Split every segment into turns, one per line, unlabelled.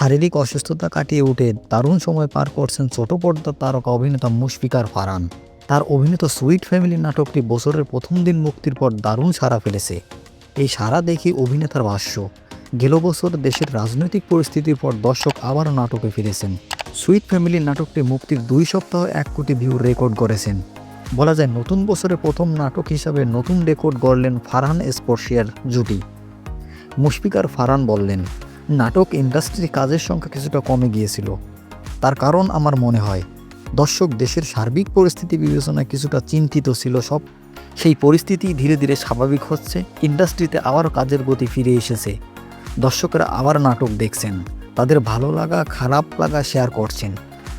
শারীরিক অসুস্থতা কাটিয়ে উঠে দারুণ সময় পার করছেন ছোট পর্দার তারকা অভিনেতা মুশফিকার ফারান তার অভিনীত সুইট ফ্যামিলি নাটকটি বছরের প্রথম দিন মুক্তির পর দারুণ সাড়া ফেলেছে। এই সাড়া দেখি অভিনেতার ভাষ্য, গেল বছর দেশের রাজনৈতিক পরিস্থিতির পর দর্শক আবারও নাটকে ফিরেছেন। সুইট ফ্যামিলি নাটকটি মুক্তির দুই সপ্তাহ এক কোটি ভিউ রেকর্ড করেছেন বলা যায় নতুন বছরের প্রথম নাটক হিসাবে নতুন রেকর্ড গড়লেন ফারহান স্পর্শিয়ার জুটি। মুশফিকার ফারহান বললেন নাটক ইন্ডাস্ট্রি কাজের সংখ্যা কিছুটা কমে গিয়েছিল। তার কারণ আমার মনে হয়, দর্শক দেশের সার্বিক পরিস্থিতি বিবেচনায় কিছুটা চিন্তিত ছিল সব। সেই পরিস্থিতি ধীরে ধীরে স্বাভাবিক হচ্ছে, ইন্ডাস্ট্রিতে আবারও কাজের গতি ফিরে এসেছে। দর্শকরা আবার নাটক দেখছেন, তাদের ভালো লাগা, খারাপ লাগা শেয়ার করছেন।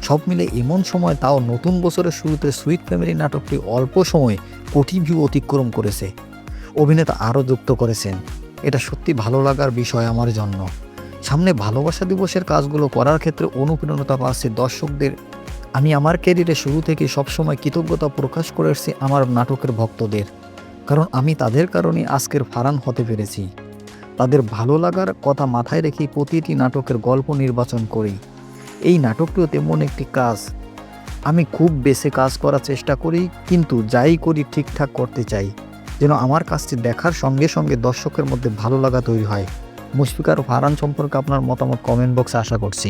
সব মিলে এমন সময় তাও নতুন বছরের শুরুতে সুইট ফ্যামিলি নাটকটি অল্প সময়ে কোটি ভিউ অতিক্রম করেছে। অভিনেতা আরও যুক্ত করেছেন, এটা সত্যি ভালো লাগার বিষয় আমার জন্য। সামনে ভালোবাসা দিবসের কাজগুলো করার ক্ষেত্রে অনুপ্রেরণতা পাচ্ছে দর্শকদের। আমি আমার ক্যারিয়ারে শুরু থেকে সবসময় কৃতজ্ঞতা প্রকাশ করে এসেছি আমার নাটকের ভক্তদের। কারণ আমি তাদের কারণে আজকের ফারান হতে পেরেছি। তাদের ভালো লাগার কথা মাথায় রেখে প্রতিটি নাটকের গল্প নির্বাচন করি। এই নাটকটিও তেমন একটি কাজ। আমি খুব বেশি কাজ করার চেষ্টা করি, কিন্তু যাই করি ঠিকঠাক করতে চাই। যেন আমার কাজটি দেখার সঙ্গে সঙ্গে দর্শকের মধ্যে ভালো লাগা তৈরি হয়। মুশফিকার ফারান সম্পর্কে আপনার মতামত কমেন্ট বক্সে আশা করছি।